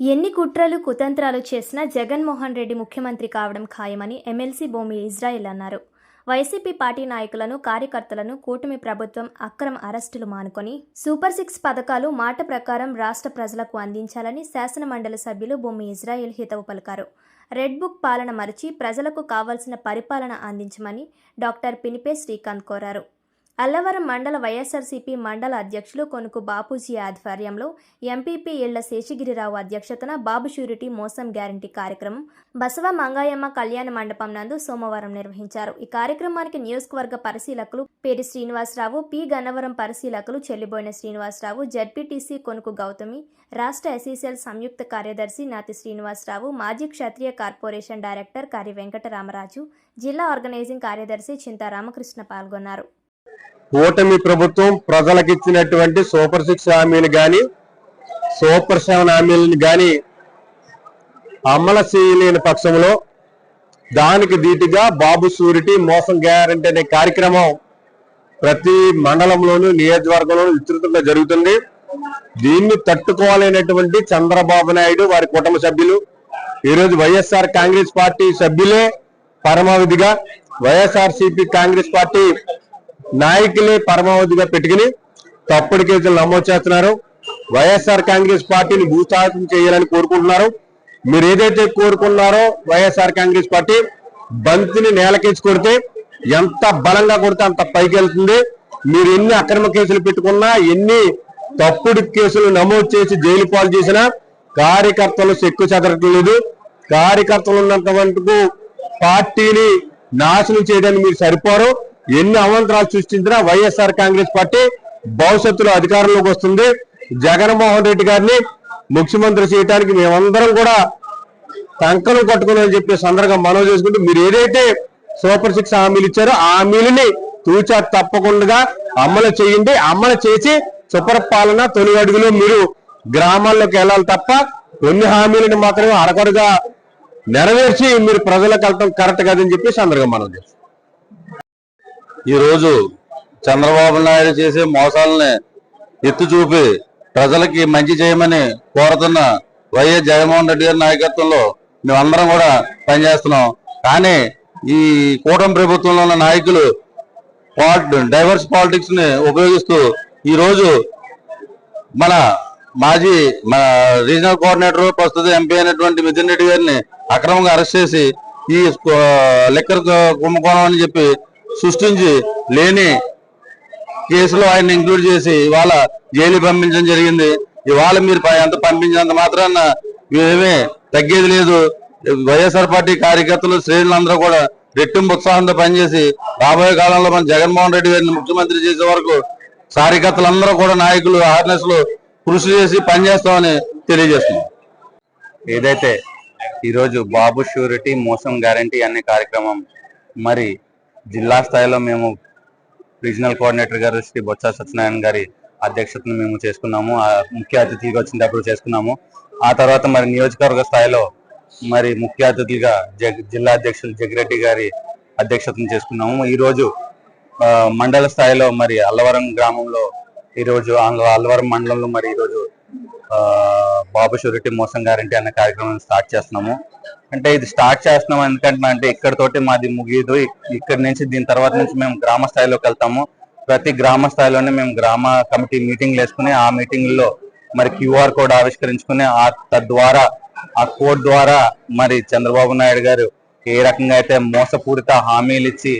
ఎన్ని కుట్రలు కుతంత్రాలు చేసినా జగన్మోహన్ రెడ్డి ముఖ్యమంత్రి కావడం ఖాయమని ఎమ్మెల్సీ భూమి ఇజ్రాయెల్ అన్నారు. వైసీపీ పార్టీ నాయకులను కార్యకర్తలను కూటమి ప్రభుత్వం అక్రమ అరెస్టులు మానుకొని సూపర్ సిక్స్ పథకాలు మాట ప్రకారం రాష్ట్ర ప్రజలకు అందించాలని శాసనమండలి సభ్యులు భూమి ఇజ్రాయెల్ హితవు పలికారు. రెడ్ బుక్ పాలన మరిచి ప్రజలకు కావాల్సిన పరిపాలన అందించమని డాక్టర్ పినిపే శ్రీకాంత్ కోరారు. అల్లవరం మండల వైఎస్ఆర్సీపీ మండల అధ్యక్షులు కొనుకు బాపూజీ ఆధ్వర్యంలో ఎంపీపీ ఇళ్ళ శేషగిరిరావు అధ్యక్షతన బాబు షూరిటీ మోసం గ్యారంటీ కార్యక్రమం బసవ మంగాయమ్మ కళ్యాణ మండపం నందు సోమవారం నిర్వహించారు. ఈ కార్యక్రమానికి నియోజకవర్గ పరిశీలకులు పేరి శ్రీనివాసరావు పి గన్నవరం పరిశీలకులు చెల్లిబోయిన శ్రీనివాసరావు జడ్పీటీసీ కొనుకు గౌతమి రాష్ట్ర ఎస్ఈసీఎల్ సంయుక్త కార్యదర్శి నాతి శ్రీనివాసరావు మాజీ క్షత్రియ కార్పొరేషన్ డైరెక్టర్ కరి వెంకటరామరాజు జిల్లా ఆర్గనైజింగ్ కార్యదర్శి చింతా రామకృష్ణ పాల్గొన్నారు. కూటమి ప్రభుత్వం ప్రజలకు ఇచ్చినటువంటి సూపర్ సిక్స్ హామీలు కానీ సూపర్ సెవెన్ హామీలను కానీ అమలు చేయలేని పక్షంలో దానికి ధీటుగా బాబు సూరిటీ మోసం గ్యారంటీ అనే కార్యక్రమం ప్రతి మండలంలోనూ నియోజకవర్గంలోనూ విస్తృతంగా జరుగుతుంది. దీన్ని తట్టుకోవాలనేటువంటి చంద్రబాబు నాయుడు వారి కుటుంబ సభ్యులు ఈరోజు వైఎస్ఆర్ కాంగ్రెస్ పార్టీ సభ్యులే పరమావధిగా వైఎస్ఆర్ కాంగ్రెస్ పార్టీ నాయకులే పరమావధిగా పెట్టుకుని తప్పుడు కేసులు నమోదు చేస్తున్నారు. వైఎస్ఆర్ కాంగ్రెస్ పార్టీని భూస్థాపన చేయాలని కోరుకుంటున్నారు. మీరు ఏదైతే కోరుకున్నారో వైఎస్ఆర్ కాంగ్రెస్ పార్టీ బంతిని నేలకేసి కొడితే ఎంత బలంగా కొడితే అంత పైకి వెళ్తుంది. మీరు ఎన్ని అక్రమ కేసులు పెట్టుకున్నా ఎన్ని తప్పుడు కేసులు నమోదు చేసి జైలు పాలు చేసినా కార్యకర్తలు చెక్కు చెదరటం లేదు. కార్యకర్తలు ఉన్నంత వరకు పార్టీని నాశనం చేయడానికి మీరు సరిపోరు. ఎన్ని అవంతరాలు సృష్టించినా వైఎస్ఆర్ కాంగ్రెస్ పార్టీ భవిష్యత్తులో అధికారంలోకి వస్తుంది. జగన్మోహన్ రెడ్డి గారిని ముఖ్యమంత్రి చేయడానికి మేమందరం కూడా టంకలు కట్టుకుని చెప్పే చెప్పి సందర్భంగా మనవి చేసుకుంటూ మీరు ఏదైతే సూపర్ సిక్స్ హామీలు ఇచ్చారో ఆ హామీలని తూచా తప్పకుండా అమలు చేయండి. అమలు చేసి సుపరపాలన తొలి అడుగులో మీరు గ్రామాల్లోకి వెళ్ళాలి తప్ప కొన్ని హామీలను మాత్రమే అరకొరగా నెరవేర్చి మీరు ప్రజలకు వెళ్ళటం కరెక్ట్ కాదని చెప్పి సందర్భంగా మనం చేస్తాం ఈ రోజు చంద్రబాబు నాయుడు చేసే మోసాలని ఎత్తి చూపి ప్రజలకి మంచి చేయమని కోరుతున్న వైఎస్ జగన్మోహన్ రెడ్డి గారి నాయకత్వంలో మేమందరం కూడా పనిచేస్తున్నాం. కానీ ఈ కూటమి ప్రభుత్వంలో ఉన్న నాయకులు డైవర్స్ పాలిటిక్స్ని ఉపయోగిస్తూ ఈరోజు మన మాజీ మన రీజనల్ కోఆర్డినేటర్ ప్రస్తుత ఎంపీ అయినటువంటి మిథున్ రెడ్డి గారిని అక్రమంగా అరెస్ట్ చేసి ఈ లెక్కర్ కుంభకోణం అని చెప్పి సృష్టించి లేని కేసులో ఆయన ఇంక్లూడ్ చేసి ఇవాళ జైలు పంపించడం జరిగింది. ఇవాళ మీరు ఎంత పంపించినంత మాత్రాన ఏమీ తగ్గేది లేదు. వైఎస్ఆర్ పార్టీ కార్యకర్తలు శ్రేణులందరూ కూడా రెట్టింపు ఉత్సాహంతో పనిచేసి రాబోయే కాలంలో మన జగన్మోహన్ రెడ్డి గారిని ముఖ్యమంత్రి చేసే వరకు కార్యకర్తలందరూ కూడా నాయకులు అవేర్నెస్లో కృషి చేసి పనిచేస్తామని తెలియజేస్తున్నాం. ఏదైతే ఈరోజు బాబు షూరిటీ మోసం గ్యారంటీ అనే కార్యక్రమం మరి జిల్లా స్థాయిలో మేము రీజనల్ కోఆర్డినేటర్ గారు శ్రీ బొత్స సత్యనారాయణ గారి అధ్యక్షతను మేము చేసుకున్నాము. ముఖ్య అతిథిగా వచ్చినప్పుడు చేసుకున్నాము. ఆ తర్వాత మరి నియోజకవర్గ స్థాయిలో మరి ముఖ్య అతిథిగా జగ్ జిల్లా అధ్యక్షులు జగిరెడ్డి గారి అధ్యక్షతను చేసుకున్నాము. ఈరోజు మండల స్థాయిలో మరి అల్లవరం గ్రామంలో ఈరోజు ఆంధ్ర- అల్లవరం మండలంలో మరి ఈరోజు బాబు షూరిటీ మోసం గ్యారంటీ అనే కార్యక్రమం స్టార్ట్ చేస్తున్నాము. అంటే ఇది స్టార్ట్ చేస్తున్నాం ఎందుకంటే అంటే ఇక్కడతోటి మాది ముగియదు ఇక్కడ నుంచి దీని తర్వాత నుంచి మేము గ్రామ స్థాయిలోకి వెళ్తాము. ప్రతి గ్రామ స్థాయిలోనే మేము గ్రామ కమిటీ మీటింగ్లు వేసుకుని ఆ మీటింగ్లో మరి క్యూఆర్ కోడ్ ఆవిష్కరించుకుని ఆ తద్వారా ఆ కోడ్ ద్వారా మరి చంద్రబాబు నాయుడు గారు ఏ రకంగా అయితే మోసపూరిత హామీలు ఇచ్చి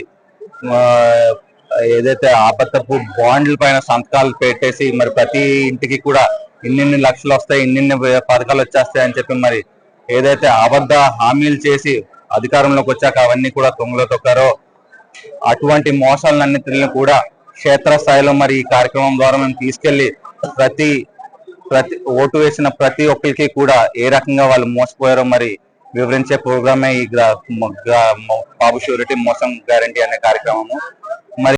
ఏదైతే ఆపత్తపు బాండ్ల పైన సంతకాలు పెట్టేసి మరి ప్రతి ఇంటికి కూడా ఇన్నిన్ని లక్షలు వస్తాయి ఇన్నిన్ని పథకాలు వచ్చేస్తాయి అని చెప్పి మరి ఏదైతే అబద్ధ హామీలు చేసి అధికారంలోకి వచ్చాక అవన్నీ కూడా తొంగలో తొక్కారో అటువంటి మోసాలన్నింటిని కూడా క్షేత్రస్థాయిలో మరి ఈ కార్యక్రమం ద్వారా మేము తీసుకెళ్ళి ప్రతి ప్రతి ఓటు వేసిన ప్రతి ఒక్కరికి కూడా ఏ రకంగా వాళ్ళు మోసపోయారో మరి వివరించే ప్రోగ్రామే ఈ బాబు షూరిటీ మోసం గ్యారంటీ అనే కార్యక్రమము.